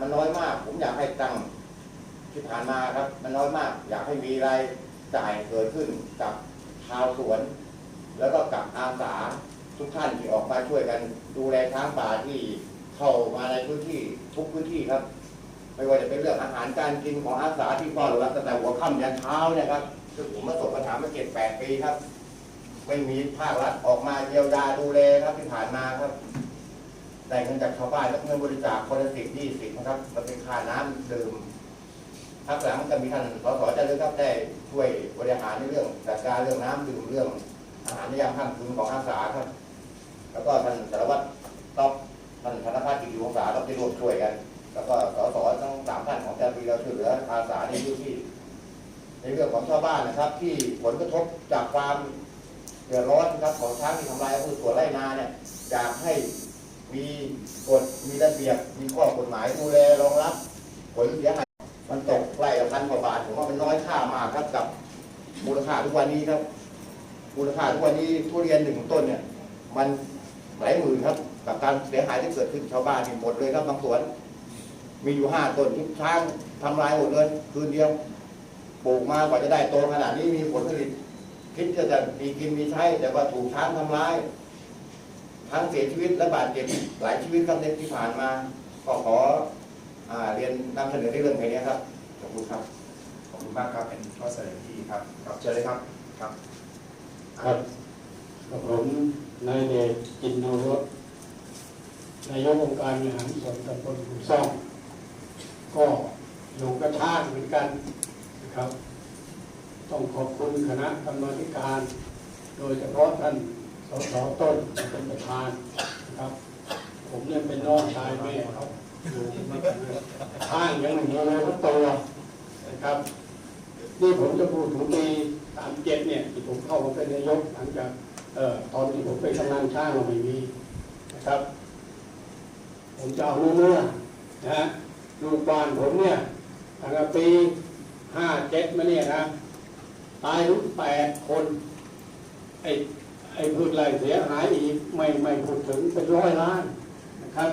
มันน้อยมาก ผมอยากให้ตั้งที่ผ่านมาครับ มันน้อยมาก อยากให้มีรายจ่ายเกิดขึ้นกับชาวสวน แล้วก็กับอาสาทุกท่านที่ออกมาช่วยกัน ดูแลช้างป่าที่เข้ามาในพื้นที่ทุกพื้นที่ครับ ไม่ว่าจะเป็นเรื่องอาหารการกินของอาสาที่เฝ้ารับตั้งแต่หัวค่ำยันเช้าเนี่ยครับซึ่ผมมาส่งปัญหามาเจ็ดแปดปีครับ ไม่มีภาครัฐออกมาเยียวยาดูแลครับที่ผ่านมาครับ ได้เงินจากชาวบ้านและเงินบริจาคคนละสิบยี่สิบนะครับมันเป็นค่าน้ำดื่มพักหลังจะมีท่านสสจะเลือกได้ช่วยบริหารในเรื่องจัดการเรื่องน้ำดื่มเรื่องอาหารในยามค่ำคืนของอาสาครับ แล้วก็ท่านสารวัตรต๊อกท่านธนพัฒน์กิติวงศาก็ได้ร่วมช่วยกัน แล้วก็สสทั้งสามท่านของเจ้าหน้าที่เราช่วยเหลืออาสาในพื้นที่ ในเรื่องของชาวบ้านนะครับ ที่ผลกระทบจากความเดือดร้อนนะครับของช้างที่ทำลายพืชสวนไร่นาเนี่ยอยากให้ มีกฎมีระเบียบมีข้อกฎหมายดูแลรองรับผลเสียหายมันตกไร่ละพันกว่าบาทผมว่ามันน้อยค่ามากครับกับมูลค่าทุกวันนี้ครับมูลค่าทุกวันนี้ทุเรียนหนึ่งต้นเนี่ย มันหลายหมื่นครับ กับการเสียหายที่เกิดขึ้นชาวบ้านนี่หมดเลยครับบางสวน มีอยู่ห้าต้นที่ช้างทำลายหมดเลยคืนเดียวปลูกมากว่าจะได้โตขนาดนี้มีผลผลิตคิดจะจะมีกินมีใช้แต่ว่าถูกช้างทำร้าย ทั้งเสียชีวิตและบาดเจ็บหลายชีวิตครับในที่ผ่านมาก็ขออ่าเรียนนำเสนอในเรื่องแค่นี้ครับขอบคุณครับขอบคุณมากครับเป็นข้อเสนอที่ดีครับครับเชิญเลยครับครับครับกับผมนายเดชจินโนรสนายกองค์การบริหารส่วนตำบลหุซ่องก็อยู่กระชากเหมือนกันนะครับ ต้องขอบคุณคณะกรรมาธิการ โดยเฉพาะท่าน สสต้นเป็นประธานนะครับ ผมเนี่ยเป็นน้องชายแม่เขาอยู่ข้างยังหนึ่งเลยทั้งตัวนะครับนี่ผมจะพูดถึงปีสามเจ็ดเนี่ยที่ผมเข้ามาเป็นนายกหลังจากเอ่อตอนที่ผมเป็นกำนันช่างเราไม่มีนะครับ ผมจะเอาเนื้อนะฮะลูกบ้านผมเนี่ยตั้งแต่ปีห้าเจ็ดมาเนี่ยนะตายรู้แปดคนไอ้ ไอ้พืชไรเสียหายอีกไม่ไม่พูดถึงเป็นร้อยล้านนะครับ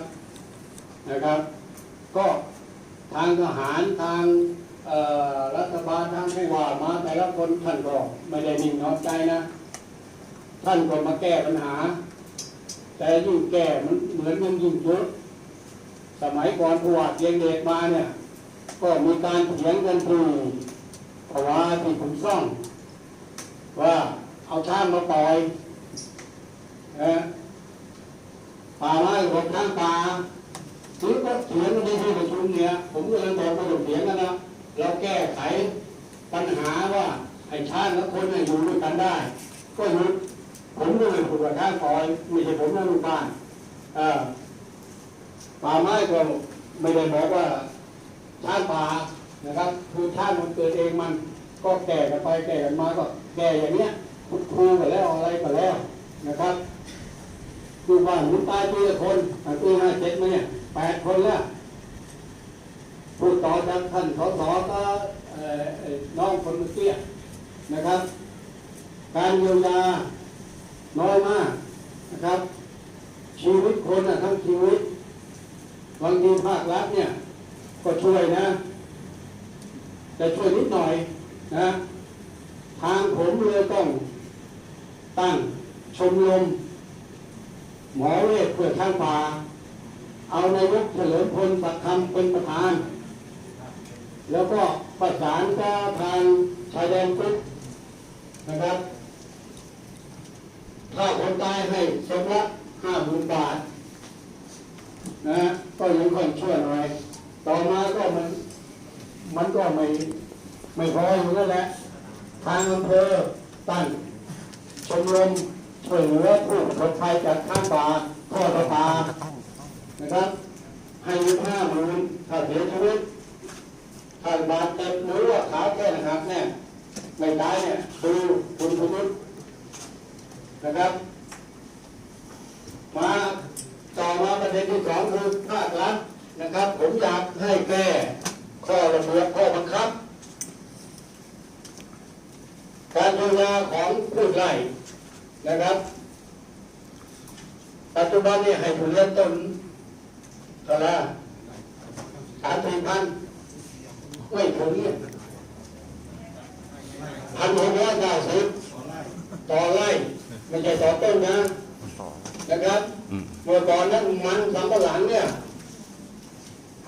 นะครับ ก็ทางทหารทางรัฐบาลทางผู้ว่ามาแต่ละคนท่านก็ไม่ได้นิ่งนอนใจนะ ท่านก็มาแก้ปัญหา แต่ยิ่งแก้มันเหมือนมันยิ่งเยอะสมัยก่อนผู้ว่าเกียงเดชมาเนี่ย ก็มีการเถียงกันที่ภาวะที่ผมซ่อง ว่าเอาช้างมาปล่อย ป่าไม้กับช้างป่าถึงก็เถียงกันในที่ประชุมเนี่ยผมก็เลยบอกว่าอย่าเถียงกันนะเราแก้ไขปัญหาว่าไอ้ช้างและคนเนี่ยอยู่ด้วยกันได้ ก็หยุดผมก็เลยพูดว่าช้างปล่อยไม่ใช่ผมนะลูกบ้านป่าไม้ก็ไม่ได้บอกว่าช้างป่านะครับคือช้างมันเกิดเองมันก็แก่กันไปแก่กันมาก็แก่อย่างเนี้ยคุดครูไปแล้วอะไรไปแล้วนะครับ ดูบ้านหมุนตายปีละคนอะปีห้าเจ็ดมาเนี่ยแปดคนแล้วพูดต่อจากท่านสสก็เอ่อเอ่อน้องคนเมื่อกี้นะครับ การเยียวยาน้อยมากนะครับ ชีวิตคนน่ะทั้งชีวิตบางทีภาครัฐเนี่ย ก็ช่วยนะ แต่ช่วยนิดหน่อยนะ ทางผมเลยต้องตั้งชมรม หมอเวทเพื่อทางป่า เอานายกเฉลิมพลสักคำเป็นประธาน แล้วก็ประสานกับทางชายแดนปุ๊บนะครับถ้าคนตายให้สมละห้าหมื่นบาทนะฮะก็ยังค่อยช่วยหน่อย ต่อมาก็มัน มันก็ไม่ไม่พออยู่นั่นแหละ ทางอำเภอตั้งชมรม ช่วยเหลือผู้ประสบภัยจากข้างป่าท่อประปานะครับ ให้เงินห้าหมื่นถ้าเสียชีวิตถ้าบาดเจ็บหรือว่าขาแค่นะครับแน่ไม่ตายเนี่ยดูคุณสมมตินะครับ มาต่อมาประเด็นที่สองคือภาครัฐนะครับ ผมอยากให้แก้ข้อระเบียบข้อบังคับ การเยียาของผู้ไร่ นะครับ ปัจจุบันนี้ให้ผู้เริ่มต้นเท่าไหร่สามสี่พันไม่ถึงเนี่ยพันหกร้อยเก้าสิบต่อไร่ไม่ใช่ต่อต้นนะนะครับเมื่อก่อนนั้นมันสำปะหลังเนี่ย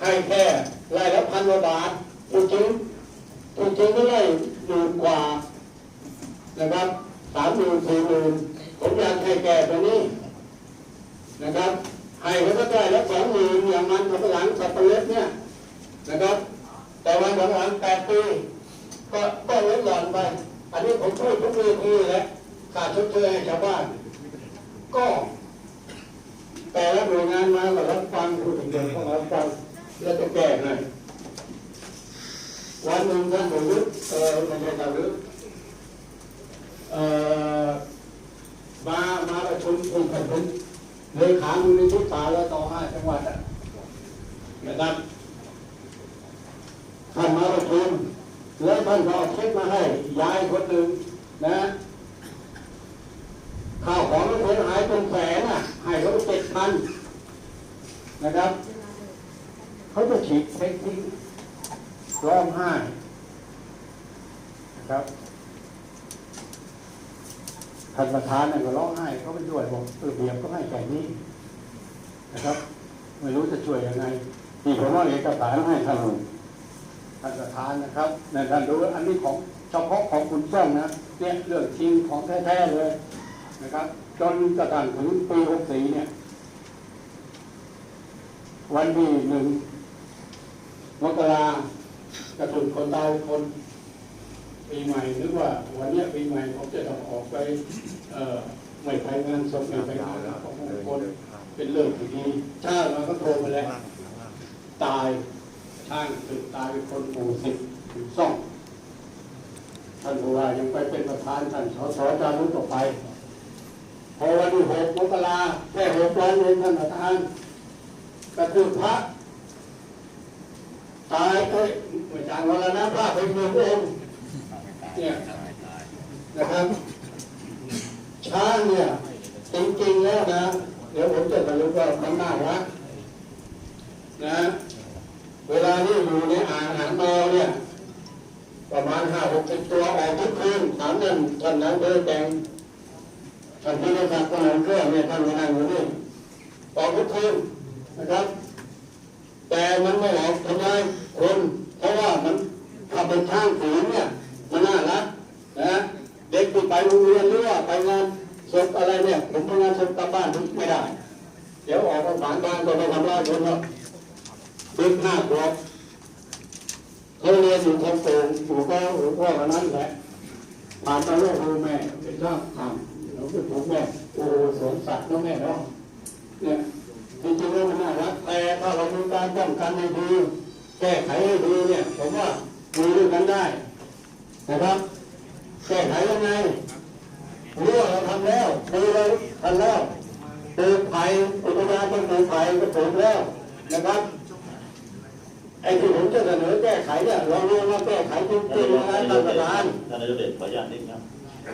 ให้แค่ไร่ละพันกว่าบาทจริงๆจริงๆก็ได้หมื่นกว่านะครับ สามหมื่นสี่หมื่นผมอยากให้แก่ตัวนี้นะครับให้เขาก็ได้แล้วสองหมื่นอย่างมันสับหลังสับปะเล็ดเนี่ยนะครับ แต่วันสับปะหลังแปดปีก็ก็ลดหย่อนไป อันนี้ผมพูดทุกเรื่องนี้แหละค่าชดเชยให้ชาวบ้าน ก็ แต่ละหน่วยงานมาก็รับฟังผู้ถึงเดินเข้ามารับฟังแล้วจะแก้ให้วันหนึ่งท่านประยุทธ์เออไม่ใช่ประยุทธ์เอ่อ มามาประชุมคุยกับผมเลขามูลนิธิป่าและต่อห้าจังหวัดนะครับท่านมาประชุมแล้วท่านก็เอาเช็คมาให้ยายคนหนึ่งนะข้าวของมันเสียหายเป็นแสนอะให้เขาเจ็ดพันนะครับเขาจะฉีดเช็คทิ้งร้องไห้นะครับ ท่านประธานเนี่ยก็ร้องไห้เขาไปด้วยบอกเออเบียบก็ให้แค่นี้นะครับ ไม่รู้จะช่วยยังไงนี่ผมว่าเอกสารให้ท่านท่านประธานนะครับในท่านดูอันนี้ของเฉพาะของคุณส้มนะเนี่ยเรื่องจริงของแท้ๆเลยนะครับ จนกระทั่งถึงปี64เนี่ย วันที่หนึ่งมกรากระตุ้นคนตายคน ปีใหม่นึกว่าวันนี้ปีใหม่ผมจะต้องออกไปเอ่อไม่ไปงานศพไม่ไปงานของมงคลเป็นเรื่องที่ดีช่างมาก็โทรมาแล้ว ตายช่างถึงตายเป็นคนหมู่สิบถึงซ่องท่านผู้ว่ายังไปเป็นประธานท่านสสจารุต่อไปพอวันที่หกมกราแค่หกวันเองท่านประธานกระทืบพระตายเอ้ยไม่จางวรณะพระเป็นเมืององค์ เนี่ยนะครับ ช้างเนี่ยจริงๆแล้วนะ เดี๋ยวผมจะสรุปว่ามันน่ารักนะ เวลาที่อยู่ในอ่างหางแมวเนี่ย ประมาณห้าหกสิบตัวออกทุกคืนถามนั่นท่านนั้นเดินแต่งท่านที่ได้ฟังก็นั่งเครื่องเนี่ยท่านมานั่งอยู่นี่ออกทุกคืนนะครับ แต่มันไม่ออกทำลายคน เพราะว่ามันขับเป็นช่างฝืนเนี่ย มันน่ารักนะเด็กที่ไปโรงเรียนหรือว่าไปงานศพอะไรเนี่ย ผมไปงานศพกลับบ้านไม่ได้ เดี๋ยวออกมาผ่านบ้านก็ไปทำร้ายคนแล้วเด็กห้าขวบเขาเรียนอยู่ทางโป่งอยู่ก็หลวงพ่อคนนั้นแหละผ่านมาโลกดูแม่เป็นช่างทำเราก็ถูกแม่โอ้โหสวนสัตว์เนาะแม่เนาะเนี่ยจริงๆแล้วมันน่ารักแต่ถ้าเรามีการป้องกันให้ดีแก้ไขให้ดีเนี่ยผมว่ามีด้วยกันได้ นะครับแก้ไขยังไงรู้ว่าเราทำแล้วดูเราทำแล้วปลูกไผ่อุทยานต้องปลูกไผ่ก็ปลูกแล้วนะครับไอ้ที่ผมจะเสนอแก้ไขเนี่ยเราเรียกว่าแก้ไขจริงๆนะท่านประธานท่านนายกเดชขออนุญาตนิดครับ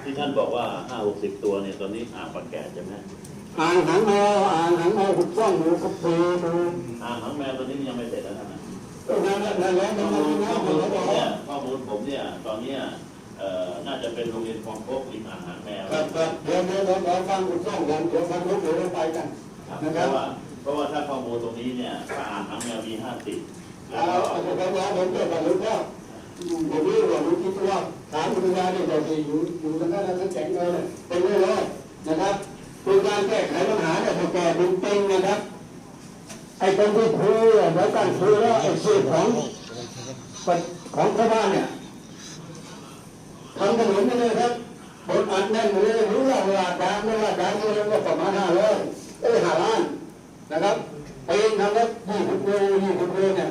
ที่ท่านบอกว่าห้าหกสิบตัวเนี่ยตอนนี้อ่างปากแก่ใช่ไหมอ่างหางแมวอ่างหางแมวถูกต้องหนูกับเพดูอ่างหางแมวตอนนี้ยังไม่เสร็จแล้วท่านนะก็ นั่นแหละนั่นแหละนั่นข้อแหละมูลนั่นข้อแหมูลละผมเนี่ยข้อมูลผมเนี่ยตอนเนี้ยเอ่อน่าจะเป็นโรงเรียนคลองโคกริมอ่างหางแมวครับครับเดี๋ยวเดี๋ยวเราฟังคุณต้องกันเดี๋ยวฟังลูกเดี๋ยวเราไปกันครับนะเพครับราะว่าเพราะว่าถ้าข้อมูลตรงนี้เนี่ยถ้าอ่างหางแมวมีห้าสิบแล้เอาวก็เอาไปไปแล้วผมจะบรรลุว่าผมรู้ว่ารู้คิดว่าฐานปัญญาเนี่ยเราจะอยู่อยู่ทางด้านนั้นแข็งเลยเนี่ยเป็นเรื่อยๆนะครับคือการแก้ไขปัญหาเนี่ยพอแก้เป็นจริงนะครับ ไอ้คนที่คุยอะแล้วกันคุยแล้วไอ้สูตรของของชาวบ้านเนี่ยทำถนนไปเลยครับบนอัดแน่นไปเลยรู้ว่าเวลาดามไม่ว่าดามเงินก็ประมาณห้าร้อยเอ้ยห้าล้านนะครับเองทำแล้วยี่สิบโลยี่สิบโลเนี่ย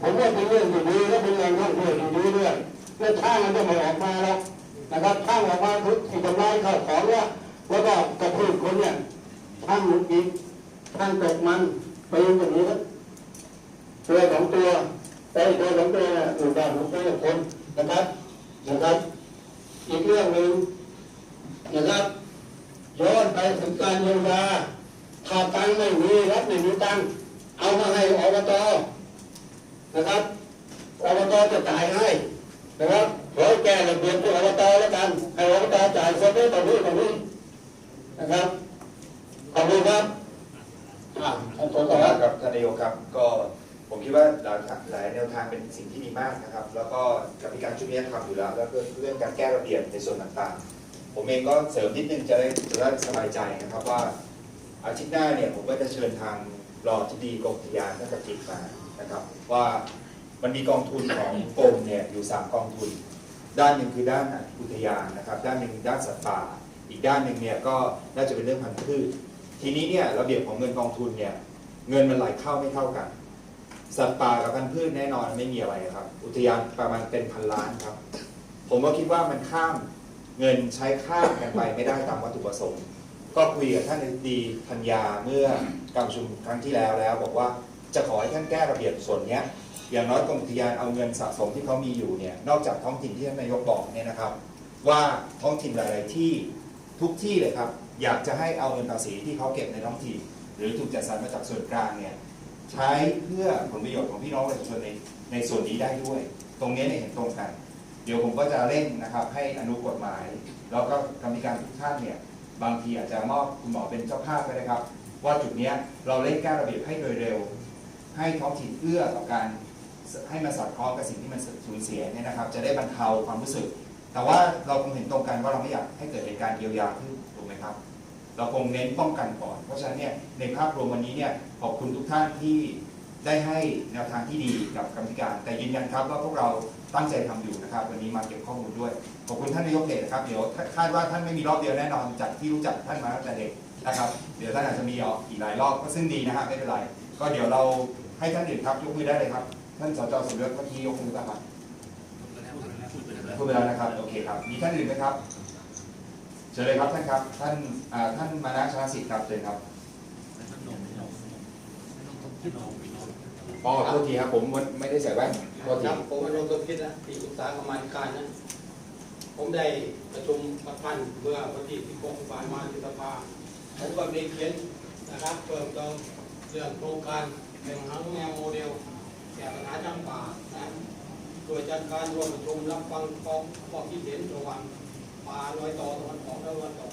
ผมว่าเป็นเรื่องดีและเป็นแรงท่องเที่ยวดีด้วยแล้วช่างมันจะไม่ออกมาแล้วนะครับช่างออกมาทุกที่ทำลายข้าวของแล้วแล้วก็กระทืบคนเนี่ยช่างหลุดอีกช่างตกมัน ไปอย่างนี้ตัวสองตัวไอ้ตัวสองตัวอยู่ด้านของตัวคนนะครับนะครับ อีกเรื่องหนึ่งนะครับย้อนไปถึงการเยียวยาถ้าตังไม่มีรัฐไม่มีตังเอามาให้อบตนะครับอบตจะจ่ายให้นะครับขอแก้ระเบียบที่อบตแล้วกันให้อบตจ่ายคนนี้ต่อนี้ต่อนี้นะครับขอบคุณครับ อ่าท่านสสคุณมากครับท่านนายกครับก็ผมคิดว่าหลายหลายแนวทางเป็นสิ่งที่ดีมากนะครับ แล้วก็กรรมการชุดนี้ทำอยู่แล้ว แล้วก็เรื่องการแก้ระเบียบในส่วนต่างๆ ผมเองก็เสริมนิดนึงจะได้จะได้สบายใจนะครับว่าอาทิตย์หน้าเนี่ยผมก็จะเชิญทางรองที่ดีกรมอุทยานท่านกจิตมานะครับ ว่ามันมีกองทุนของกรมเนี่ยอยู่สามกองทุน ด้านหนึ่งคือด้านอุทยานนะครับ ด้านหนึ่งด้านสัตว์ป่า อีกด้านหนึ่งเนี่ยก็น่าจะเป็นเรื่องพันธุ์พืช ทีนี้เนี่ยระเบียบของเงินกองทุนเนี่ยเงินมันไหลเข้าไม่เท่ากัน สัตว์ป่ากับพันธุ์พืชแน่นอนไม่มีอะไรครับ อุทยานประมาณเป็นพันล้านครับ ผมก็คิดว่ามันข้ามเงินใช้ข้ามกันไปไม่ได้ตามวัตถุประสงค์ ก็คุยกับท่านดีธัญญาเมื่อการประชุมครั้งที่แล้วแล้ว บอกว่าจะขอให้ท่านแก้ระเบียบส่วนเนี้ยอย่างน้อยกรมอุทยานเอาเงินสะสมที่เขามีอยู่เนี่ยนอกจากท้องถิ่นที่ท่านนายกบอกเนี่ยนะครับ ว่าท้องถิ่นหลาย ๆ ที่ทุกที่เลยครับ อยากจะให้เอาเงินภาษีที่เขาเก็บในท้องถิ่นหรือถูกจัดสรรมาจากส่วนกลางเนี่ยใช้เพื่อผลประโยชน์ของพี่น้องประชาชนในในส่วนนี้ได้ด้วย ตรงนี้เนี่ยเห็นตรงกัน เดี๋ยวผมก็จะเร่งนะครับให้อนุกฎหมาย แล้วก็กรรมการทุกท่านเนี่ยบางทีอาจจะมอบคุณหมอเป็นเจ้าภาพก็ได้ครับ ว่าจุดเนี้ยเราเร่งแก้ระเบียบให้โดยเร็ว ให้ท้องถิ่นเอื้อต่อการให้มันสอดคล้องกับสิ่งที่มันสูญเสียเนี่ยนะครับ จะได้บรรเทาความรู้สึก แต่ว่าเราคงเห็นตรงกันว่าเราไม่อยากให้เกิดเหตุการณ์เยียวยาขึ้นถูกไหมครับ เราคงเน้นป้องกันก่อน เพราะฉะนั้นเนี่ยในภาพรวมวันนี้เนี่ยขอบคุณทุกท่านที่ได้ให้แนวทางที่ดีกับกรรมการ แต่ยืนยันครับว่าพวกเราตั้งใจทำอยู่นะครับ วันนี้มาเก็บข้อมูลด้วย ขอบคุณท่านนายกเดชนะครับ เดี๋ยวคาดว่าท่านไม่มีรอบเดียวแน่นอนจากที่รู้จักท่านมาตั้งแต่เด็กนะครับ เดี๋ยวท่านอาจจะมีอ,อีกหลายรอบก็ซึ่งดีนะฮะไม่เป็นไร ก็เดี๋ยวเราให้ท่านอื่นครับยกมือได้เลยครับ ท่านสจสมยศเมื่อกี้ยกมือป่ะครับพูดไปแล้วนะครับ โอเคครับ มีท่านอื่นไหมครับ เชิญเลยครับท่านครับ ท่านอ่าท่านมานะชนะสิทธิ์ครับเชิญครับอ๋อโทษทีครับผมไม่ได้ใส่แว่นโทษคทีรับผมอนุสมคิดนะที่ปรึกษากรรมาธิการนะผมได้ประชุมประธานเมื่อวันที่16ฝ่ายมาที่สภาผมก็ได้เขียนนะครับเพิ่มเติมเรื่องโครงการแห่งหางแมวโมเดลแก้ปัญหาช้างป่านะโดยจัดการรวมประชุมรับฟังความความคิดเห็นระหว่าง ป่าลอยต่อตะวันออกตะวันตก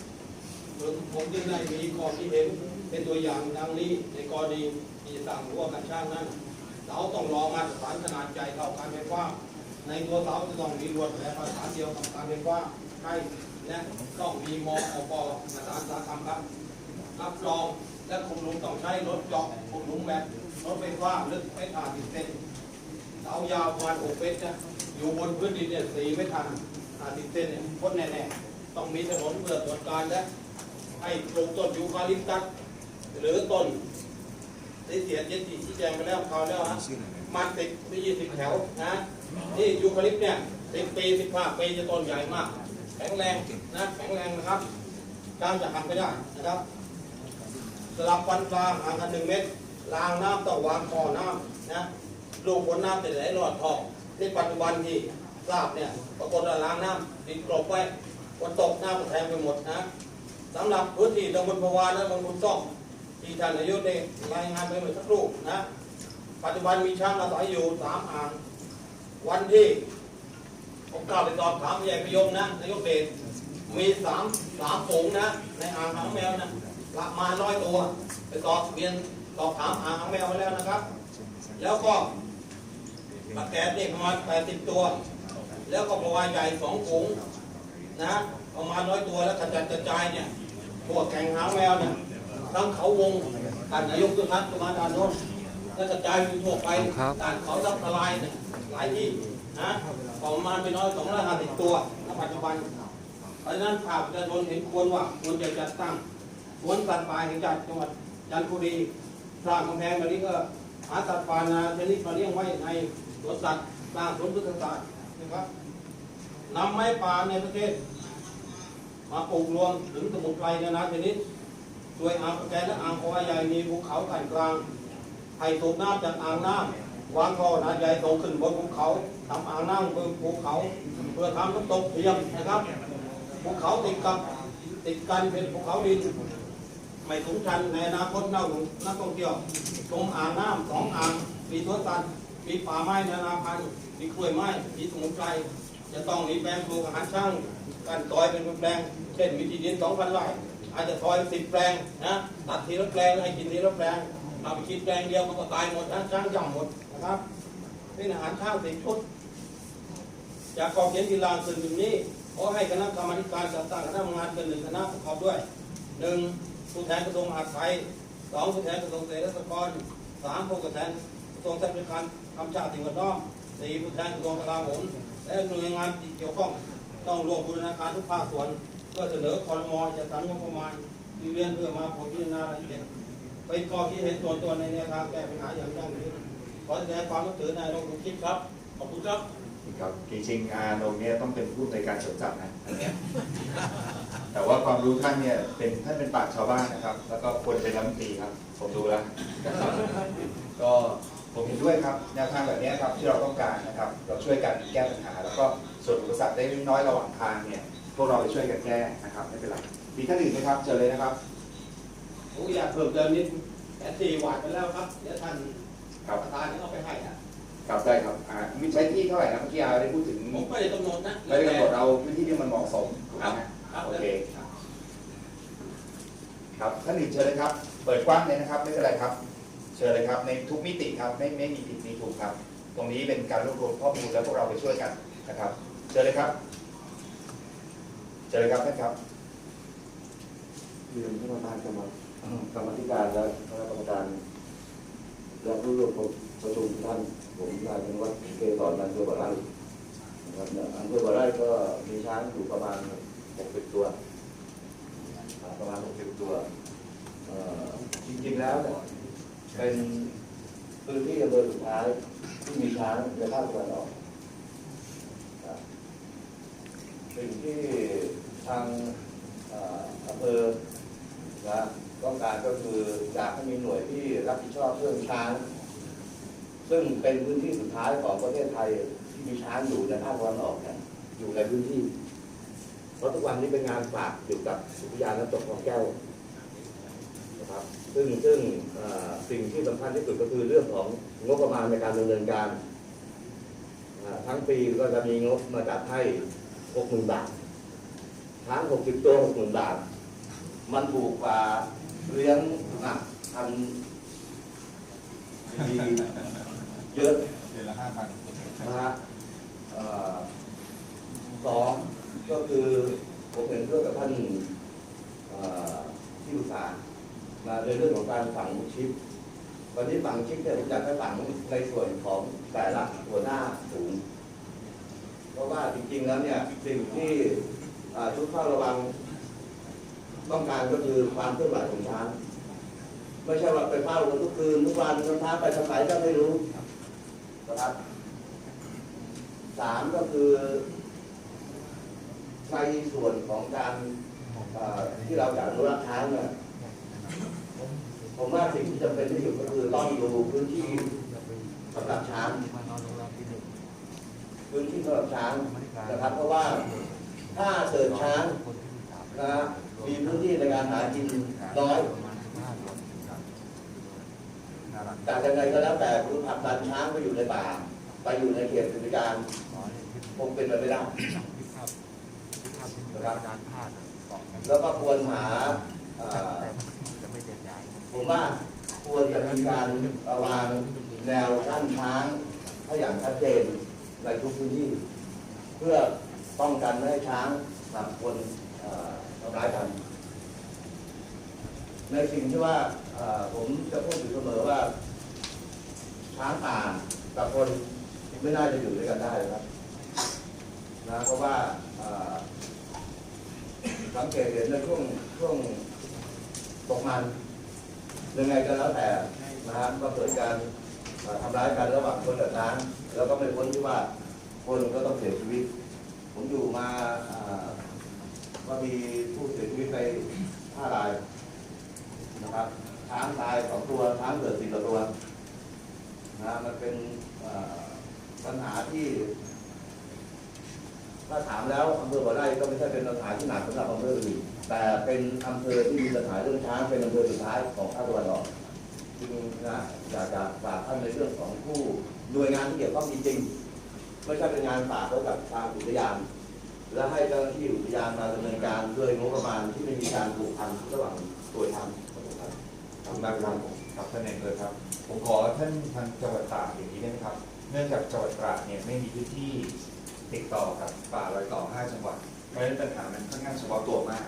ผมผมจึงได้มีความคิดเห็นเป็นตัวอย่างดังนี้ในกรณีที่สร้างรั้วกันช้างนั้นเสาต้องรอมาตรฐานขนาดใหญ่เท่าการไฟฟ้าในตัวเสาจะต้องมีลวดและประสาเดียวกับการไฟฟ้าให้และต้องมีมอปมาตรฐานสาธารณครับรับรองและคุมลุงต้องใช้รถเจาะคุมลุงแบบรถไฟฟ้าลึกไม่ผ่านสิบเซนเสายาวประมาณหกเมตรนะอยู่บนพื้นดินเนี่ยสี่ไม่ทัน ห้าสิเซนเนี่ยพ้นแน่ๆ ต้องมีถนนเพื่อตรวจการและให้ปลูกต้นยูคาลิปตัสหรือต้นได้เสียเจ็ดสี่ชี้แจงไปแล้วคราวแล้วฮะมันติดไปยี่สิบแถวนะนี่ยูคาลิปเนี่ยสิบปีสิบห้าปีจะต้นใหญ่มาก แข็งแรงนะแข็งแรงนะครับกล้ามจะหักไม่ได้นะครับสลับฟันปลาห่างกันหนึ่งเมตรล้างน้ำต้องวางท่อน้ำนะลูกฝนน้ำจะไหลรอดท่อในปัจจุบันที่ ทราบเนี่ยปรากฏว่าล้างน้ำติดกรอบไว้วันตกน้ำก็แทงไปหมดนะสำหรับพื้นที่ตำบลพะวาและตำบลซ่องที่ท่านนายกได้รายงานไปเมื่อสักครู่นะปัจจุบันมีช้างอาศัยอยู่สามอ่าง วันที่ผมกล่าวไปสอบถามใหญ่ปยงนะนายกเดชมีสามสามฝูงนะ ในอ่างหางแมวนะประมาณร้อยตัว ไปสอบเรียนสอบถามอ่างหางแมวมาแล้วนะครับ แล้วก็ปลาแกะนี่ประมาณแปดสิบตัว แล้วก็ปลาวาฬใหญ่สองฝูงนะประมาณร้อยตัวแล้วกระจัดกระจายเนี่ยพวกแข่งหางแมวเนี่ยทั้งเขาวงท่านนายกตุนัทตุมาดานนท์และกระจายอยู่ทั่วไปด่านเขาทับทลายเนี่ยหลายที่นะประมาณไปน้อยสองร้อยห้าสิบตัวณปัจจุบันเพราะฉะนั้นภาคประชาชนเห็นควรว่าควรจะจัดตั้งสวนสัตว์ป่าแห่งชาติจังหวัดจันทบุรีสร้างกำแพงแบบนี้ก็หาสัตว์ป่านาชนิดมาเลี้ยงไว้ในสวนสัตว์สร้างสวนพฤกษศาสตร์ นะครับนำไม้ป่าในประเทศ มาปลูกรวมถึงสมุนไพรนานาชนิดโดยอ่างแกนและอ่างคอยใหญ่มีภูเขาผ่านกลางให้สูบน้ำจากอ่างน้ำวางท่อนาใหญ่ส่งขึ้นบนภูเขาทำอ่างน้ำบนภูเขา เพื่อทำน้ำตกเทียมนะครับภูเขาติดกับติดกันเป็นภูเขาดินไม่สูงชันในอนาคตนักนักท่องเที่ยวชมอ่างน้ำสองอ่างมีสวนสัตว์มีป่าไม้นานาพันธุ์ มีกล้วยไม้ มีสมุนไพร จะต้องมีแปลงปลูกอาหารช่างการซอยเป็นแปลง เช่นมีที่ดินสองพันไร่ อาจจะซอยสิบแปลงนะ ตัดทีละแปลงให้กินทีละแปลงเราไปคิดแปลงเดียวมันก็ตายหมดนะช่างย่ำหมดนะครับ เป็นอาหารช่างสิบชุด จากกองเขียนกีฬาสื่ออย่งนี้ขอให้คณะกรรมาธิการจัดตั้งคณะทำงานเป็นหนึ่งคณะประกอบด้วยหนึ่งผู้แทนกระทรวงมหาดไทยสองผู้แทนกระทรวงเกษตรและสหกรณ์สามผู้แทนกระทรวงทรัพยากรธรรมชาติสิ่งแวดล้อม สี่ผู้แทนกระทรวงกลาโหมและหน่วยงานที่เกี่ยวข้อง ต้องร่วมบูรณาการทุกภาคส่วนเพื่อเสนอคอรมอจะสรรงบประมาณมีเรียนเพื่อมาผลพิจารณารายละเอียดเป็นข้อคิดเห็นส่วนตัวในแนวทางแก้ปัญหาอย่างยั่งยืนขอแสดงความรับถือนายรองคุณคิดครับ ขอบคุณครับครับจริงๆอานงเนี่ยต้องเป็นผู้ในวยการสวนสัตว์นะอันเนี้ยแต่ว่าความรู้ท่านเนี่ยเป็นท่านเป็นปราชญ์ชาวบ้านนะครับ แล้วก็ควรเป็นรัฐมนตรีครับ ผมดูแล้วนะครับก็ผมเห็น ด้วยครับแนวทางแบบเนี้ยครับที่เราต้องการนะครับ เราช่วยกันแก้ปัญหา แล้วก็ส่วนอุปสรรคได้น้อยระหว่างทางเนี่ยพวกเราไปช่วยกันแก้นะครับไม่เป็นไรมีท่านอื่นไหมครับเจอเลยนะครับผมอยากเพิ่มเติมนิดแต่สี่วาดไปแล้วครับเดี๋ยวท่านครับประธานนี่เอาไปให้นะครับได้ครับอ่ามีใช้ที่เท่าไหร่นะเมื่อกี้อาได้พูดถึงผมไม่ได้กำหนดนะไม่ได้กำหนดเอาพื้นที่ที่มันเหมาะสมถูกไหมฮะครับโอเคครับท่านอื่นเชิญเลยครับ เปิดกว้างเลยนะครับไม่เป็นไรครับ เชิญเลยครับ ในทุกมิติครับไม่ไม่มีผิดมีถูกครับ ตรงนี้เป็นการรวบรวมข้อมูลแล้วพวกเราไปช่วยกันนะครับ เชิญเลยครับ เชิญเลยครับท่านครับเรียนท่านประธานกรรมกรรมธิการและคณะกรรมการและผู้ร่วมประชุมทุกท่านผมนายธนวัฒน์เกษรนันเทอร์บาไร่นะครับเนี่ยอำเภอบาไร่ก็มีช้างอยู่ประมาณ 60 ตัวอ่าประมาณ 60 ตัวเอ่อจริงๆแล้วเนี่ย เป็นพื้นที่อำเภอสุดท้ายที่มีช้างในภาคตะวันออกสิ่งที่ทางอำเภอนะต้องการก็คืออยากให้มีหน่วยที่รับผิดชอบเรื่องช้าง ซึ่งเป็นพื้นที่สุดท้ายของประเทศไทยที่มีช้างอยู่ในภาคตะวันออกเนี่ยอยู่ในพื้นที่ เพราะทุกวันนี้เป็นงานฝากอยู่กับอุทยานน้ำตกคลองแก้ว นะครับ ซึ่งซึ่งเอ่อสิ่งที่สำคัญที่สุดก็คือเรื่องของงบประมาณในการดำเนินการอ่าทั้งปีก็จะมีงบมาจัดให้หกหมื่นบาทช้างหกสิบตัวหกหมื่นบาท มันถูกกว่าเลี้ยงหนักพันดีเยอะเดือนละห้าพันนะฮะเอ่อสองก็คือผมเห็นด้วยกับท่านเอ่อที่ปรึกษา มาในเรื่องของการฝังชิปวันนี้ฝังชิปเนี่ยผมอยากให้ฝังในส่วนของแต่ละหัวหน้าศูนย์เพราะว่าจริงๆแล้วเนี่ยสิ่งที่อ่าทุกเฝ้าระวังต้องการก็คือความเคลื่อนไหวของช้างไม่ใช่ว่าไปเฝ้ากันทุกคืนทุกวันช้าไปทางไหนก็ไม่รู้นะครับสามก็คือในส่วนของการที่เราจะอนุรักษ์ช้างเนี่ย ผมว่าสิ่งที่จำเป็นที่สุดก็คือต้องดูพื้นที่สำหรับช้างพื้นที่สำหรับช้างนะครับ เพราะว่าถ้าเกิดช้างนะมีพื้นที่ในการหากินน้อยแต่ยังไงก็แล้วแต่คุณผลักดันช้างไปอยู่ในป่า ไปอยู่ในเขตอุทยานคงเป็นไปไม่ได้นะครับแล้วก็ควรหา ผมว่าควรจะมีการวางแนวกั้นช้างให้อย่างชัดเจนในทุกพื้นที่ เพื่อป้องกันไม่ให้ช้างกับคนทำร้ายกัน ในสิ่งที่ว่าผมจะพูดอยู่เสมอว่า ช้างป่ากับคนไม่น่าจะอยู่ด้วยกันได้ครับนะเพราะว่าสังเกตเห็นในช่วงช่วงตกมัน ยังไงก็แล้วแต่นะฮะก็เกิดการทำร้ายกันระหว่างคนกับช้างแล้วก็ไม่พ้นที่ว่าคนก็ต้องเสียชีวิต ผมอยู่มาก็มีผู้เสียชีวิตไปห้ารายนะครับช้างตายสองตัวช้างเกิดสี่ตัวนะมันเป็นปัญหาที่ถ้าถามแล้วอำเภอบ่อไร่ก็ไม่ใช่เป็นปัญหาที่หนักสำหรับอำเภออื่น แต่เป็นอำเภอที่มีปัญหาเรื่องช้างเป็นอำเภอสุดท้ายของภาคตะวันออกจึงนะอยากจะฝากท่านในเรื่องของผู้หน่วยงานที่เกี่ยวข้องจริงๆไม่ใช่เป็นงานฝากไว้กับทางอุทยาน และให้เจ้าหน้าที่อุทยานมาดำเนินการด้วยงบประมาณที่ไม่มีการผูกพันระหว่างตัวทำครับผมครับขอบคุณมากครับครับท่านนายอำเภอครับ ผมขอท่านทางจังหวัดตราดอย่างนี้ได้ไหมครับ เนื่องจากจังหวัดตราดเนี่ยไม่มีพื้นที่ติดต่อกับป่ารอยต่อ 5 จังหวัด เพราะฉะนั้นปัญหามันค่อนข้างเฉพาะตัวมาก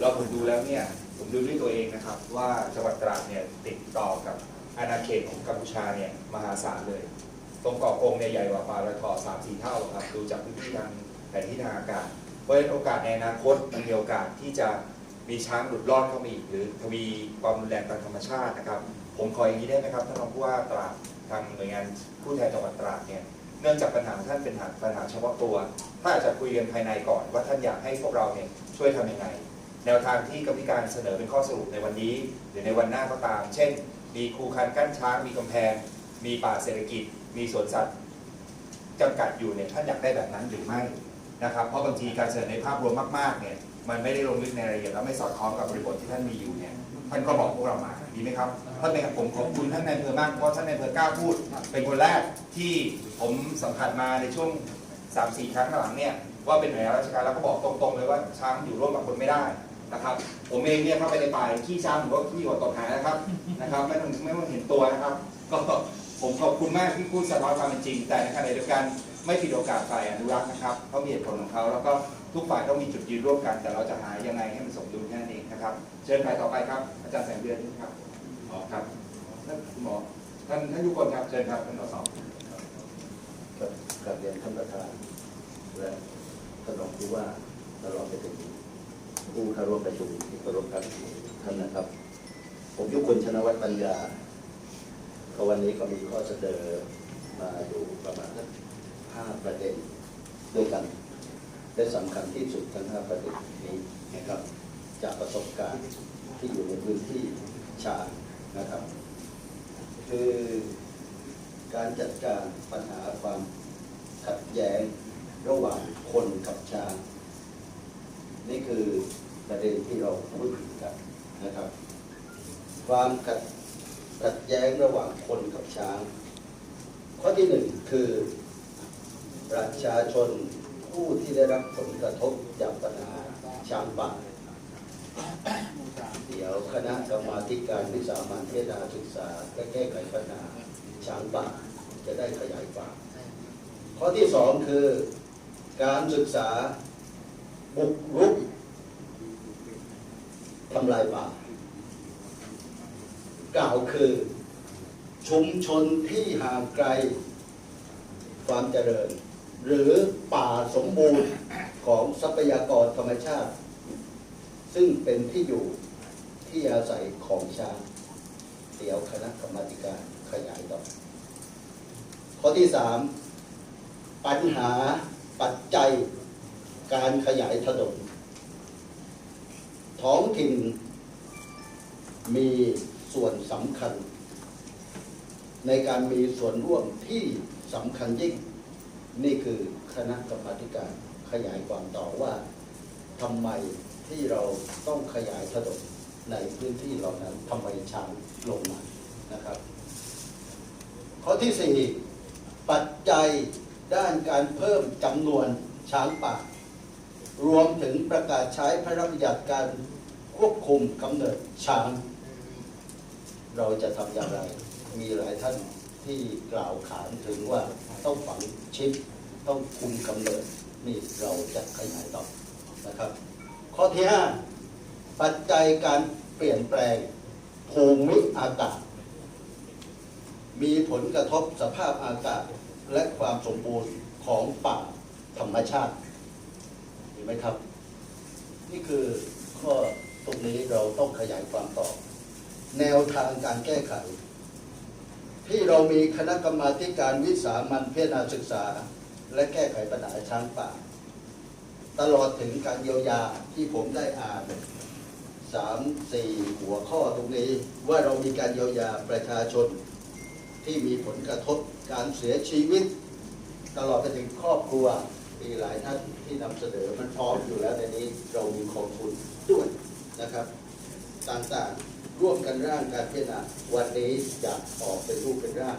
แล้วผมดูแล้วเนี่ย ผมดูด้วยตัวเองนะครับ ว่าจังหวัดตราดเนี่ยติดต่อกับอาณาเขตของกัมพูชาเนี่ยมหาศาลเลย ตรงเกาะกงเนี่ยใหญ่กว่าปารอยต่อสามสี่เท่าครับ ดูจากพื้นที่ทางแผนที่ทางอากาศ เพราะฉะนั้นโอกาสในอนาคตมันมีโอกาสที่จะมีช้างหลุดรอดเข้ามาอีกหรือทวีความรุนแรงทางธรรมชาตินะครับ ผมขออย่างนี้ได้ไหมครับท่านรองผู้ว่าตราดทางหน่วยงานผู้แทนจังหวัดตราดเนี่ย เนื่องจากปัญหาท่านเป็นปัญหาเฉพาะตัว ถ้าอาจจะคุยกันภายในก่อนว่าท่านอยากให้พวกเราเนี่ยช่วยทำยังไง แนวทางที่กรรมการเสนอเป็นข้อสรุปในวันนี้ หรือในวันหน้าก็ตาม เช่น มีคูคันกั้นช้าง มีกำแพง มีป่าเศรษฐกิจ มีสวนสัตว์จำกัดอยู่เนี่ยท่านอยากได้แบบนั้นหรือไม่นะครับ เพราะบางทีการเสนอในภาพรวมมากๆเนี่ยมันไม่ได้ลงลึกในรายละเอียดแล้วไม่สอดคล้องกับบริบทที่ท่านมีอยู่เนี่ย ท่านก็บอกพวกเรามาดีไหมครับท่านในผมขอบคุณท่านในายอำเภอมากเพราะท่านในายอำเภอกล้าพูด เป็นคนแรกที่ผมสัมผัสมาในช่วงสามสี่ครั้งข้างหลังเนี่ยว่าเป็นหน่วยงานราชการแล้วก็บอกตรงๆเลยว่าช้างอยู่ร่วมกับคนไม่ได้นะครับ ผมเองเนี่ยเข้าไปในป่าขี้ช้างผมก็ขี้หัวตกหายนะครับนะครับไม่ต้องไม่ต้องเห็นตัวนะครับ ก็ผมขอบคุณมากที่พูดสะท้อนความเป็นจริง แต่ในขณะเดียวกันไม่ผิดโอกาสฝ่ายอนุรักษ์นะครับเขามีเหตุผลของเขาแล้วก็ทุกฝ่ายต้องมีจุดยืนร่วมกัน แต่เราจะหายังไงให้มันสมดุล นั้นเองนะครับ เชิญใครต่อไปครับ อาจารย์แสงเดือนครับหมอครับท่านหมอท่านท่านทุคนครับเชิญครับท่านต่อสองกับกับเรียนท่านประธานและท่านรองผู้ว่าตลอดไปถึงผู้เข้าร่วมประชุมที่เคารพครับท่านนะครับ ผมยุคนชนวัฒน์ปัญญาก็วันนี้ก็มีข้อเสนอมาอยู่ประมาณห้าประเด็นด้วยกันและสำคัญที่สุดทั้งห้าประเด็นนี้นะครับ จากประสบการณ์ที่อยู่ในพื้นที่ชาญนะครับ คือการจัดการปัญหาความขัดแย้งระหว่างคนกับช้างนี่คือประเด็นที่เราพูดถึงกันนะครับ ความขัดขัดแย้งระหว่างคนกับช้าง ข้อที่หนึ่งคือ ประชาชนผู้ที่ได้รับผลกระทบจากปัญหาช้างป่า เดี๋ยวคณะกรรมาธิการวิสามันพิจารณาศึกษาและแก้ไขปัญหาช้างป่าจะได้ขยายความข้อที่สองคือการศึกษาบุกรุกทำลายป่ากล่าวคือ ชุมชนที่ห่างไกล ความเจริญ หรือป่าสมบูรณ์ของทรัพยากรธรรมชาติ ซึ่งเป็นที่อยู่ที่อาศัยของช้างเดี๋ยวคณะกรรมการขยายต่อ ข้อที่สามปัญหาปัจจัยการขยายถนนท้องถิ่นมีส่วนสำคัญ ในการมีส่วนร่วมที่สำคัญยิ่ง นี่คือคณะกรรมการขยายความต่อว่าทำไม ที่เราต้องขยายถนนในพื้นที่เหล่านั้นทำไมช้างลงมานะครับ ข้อที่สี่ปัจจัยด้านการเพิ่มจำนวนช้างป่ารวมถึงประกาศใช้พระราชบัญญัติการควบคุมกำเนิดช้าง เราจะทำอย่างไร มีหลายท่านที่กล่าวขานถึงว่าต้องฝังชิปต้องคุมกำเนิดนี่เราจะขยายต่อนะครับ ข้อที่ห้าปัจจัยการเปลี่ยนแปลงภูมิอากาศ มีผลกระทบสภาพอากาศและความสมบูรณ์ของป่าธรรมชาติเห็นไหมครับ นี่คือข้อตรงนี้เราต้องขยายความต่อ แนวทางการแก้ไข ที่เรามีคณะกรรมาการวิสามันพิจารณาศึกษา และแก้ไขปัญหาช้างป่า ตลอดถึงการเยียวยาที่ผมได้อ่านสามสี่หัวข้อตรงนี้ว่าเรามีการเยียวยาประชาชน ที่มีผลกระทบการเสียชีวิต ตลอดไปถึงครอบครัวมีหลายท่านที่นำเสนอมันพร้อมอยู่แล้วในนี้เรามีกองทุนด้วยนะครับ ต่างๆร่วมกันร่างการพิจารณาวันนี้จะออกเป็นรูปเป็นร่าง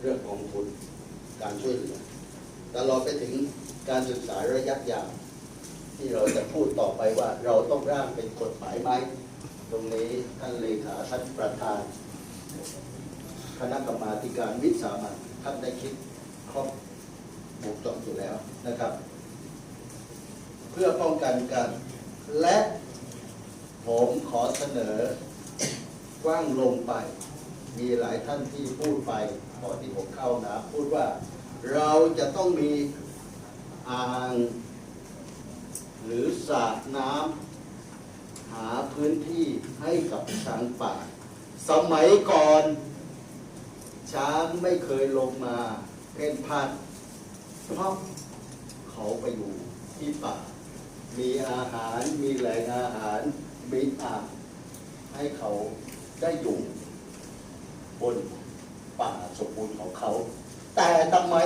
เรื่องกองทุนการช่วยเหลือตลอดไปถึงการศึกษาระยะยาว ที่เราจะพูดต่อไปว่าเราต้องร่างเป็นกฎหมายไหม ตรงนี้ท่านเลขาท่านประธาน คณะกรรมาการวิสามันท่านได้คิดครบวงจรอยู่แล้วนะครับ เพื่อป้องกันกัน และผมขอเสนอกว้างลงไป มีหลายท่านที่พูดไปตอนที่ผมเข้านะ พูดว่าเราจะต้องมีอ่าง หรือสระน้ำหาพื้นที่ให้กับช้างป่า สมัยก่อน ช้างไม่เคยลงมาเพ่นพันเพราะเขาไปอยู่ที่ป่า มีอาหารมีแหล่งอาหารมีอ่างให้เขาได้อยู่บนป่าสมบูรณ์ของเขา แต่ทำไม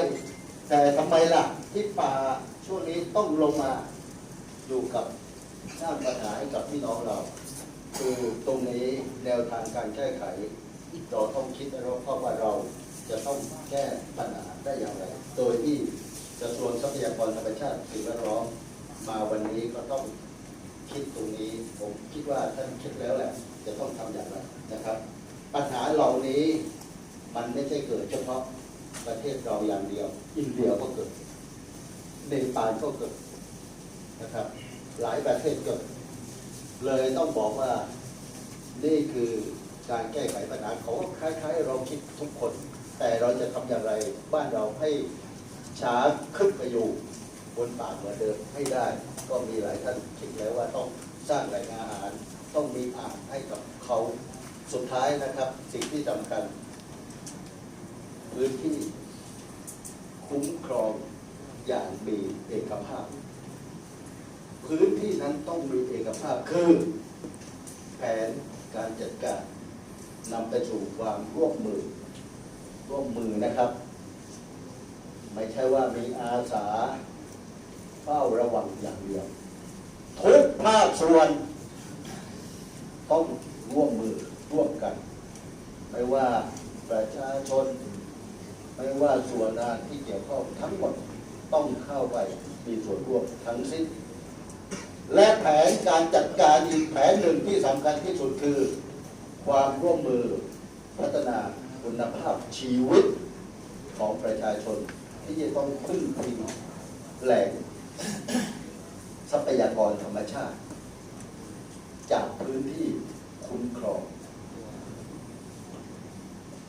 แต่ทำไมล่ะ ที่ป่าช่วงนี้ต้องลงมา อยู่กับสร้างปัญหาให้กับพี่น้องเราคือตรงนี้แนวทางการแก้ไขเราต้องคิดและรอบคอบว่าเราจะต้องแก้ปัญหาได้อย่างไร โดยที่กระทรวงทรัพยากรธรรมชาติสิ่งแวดล้อมมาวันนี้ก็ต้องคิดตรงนี้ ผมคิดว่าท่านคิดแล้วแหละ จะต้องทำอย่างไรนะครับ ปัญหาเหล่านี้มันไม่ใช่เกิดเฉพาะประเทศเราอย่างเดียว อินเดียก็เกิดเนปาลก็เกิด นะครับหลายประเทศเกิด เลยต้องบอกว่านี่คือการแก้ไขปัญหาเขาก็คล้ายๆ เราคิดทุกคน แต่เราจะทำอย่างไรบ้านเราให้ช้าขึ้นไปอยู่บนป่าเหมือนเดิมให้ได้ ก็มีหลายท่านคิดแล้วว่าต้องสร้างแหล่งอาหาร ต้องมีอ่างให้กับเขาสุดท้ายนะครับ สิ่งที่สำคัญพื้นที่คุ้มครองอย่างมีเอกภาพ พื้นที่นั้นต้องมีเอกภาพคือแผนการจัดการนำไปสู่ความร่วมมือร่วมมือนะครับ ไม่ใช่ว่ามีอาสาเฝ้าระวังอย่างเดียวทุกภาคส่วน ต้องร่วมมือร่วมกัน ไม่ว่าประชาชน ไม่ว่าส่วนงานที่เกี่ยวข้องทั้งหมดต้องเข้าไปมีส่วนร่วมทั้งสิ้น และแผนการจัดการอีกแผนหนึ่งที่สำคัญที่สุดคือ ความร่วมมือพัฒนาคุณภาพชีวิตของประชาชน ที่จะต้องพึ่งพิงแหล่งทรัพยากรธรรมชาติ จากพื้นที่คุ้มครอง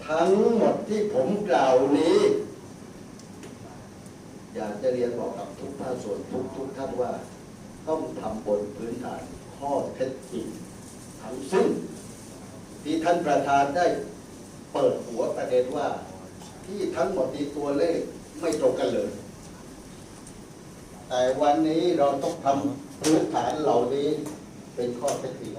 ทั้งหมดที่ผมกล่าวนี้ อยากจะเรียนบอกกับทุกภาคส่วนทุกทุกท่านว่า ต้องทำบนพื้นฐานข้อเท็จจริงทั้งสิ้นที่ท่านประธานได้เปิดหัวประเด็นว่า ที่ทั้งหมดนี้ตัวเลขไม่ตรงกันเลย แต่วันนี้เราต้องทำพื้นฐานเหล่านี้เป็นข้อเท็จจริง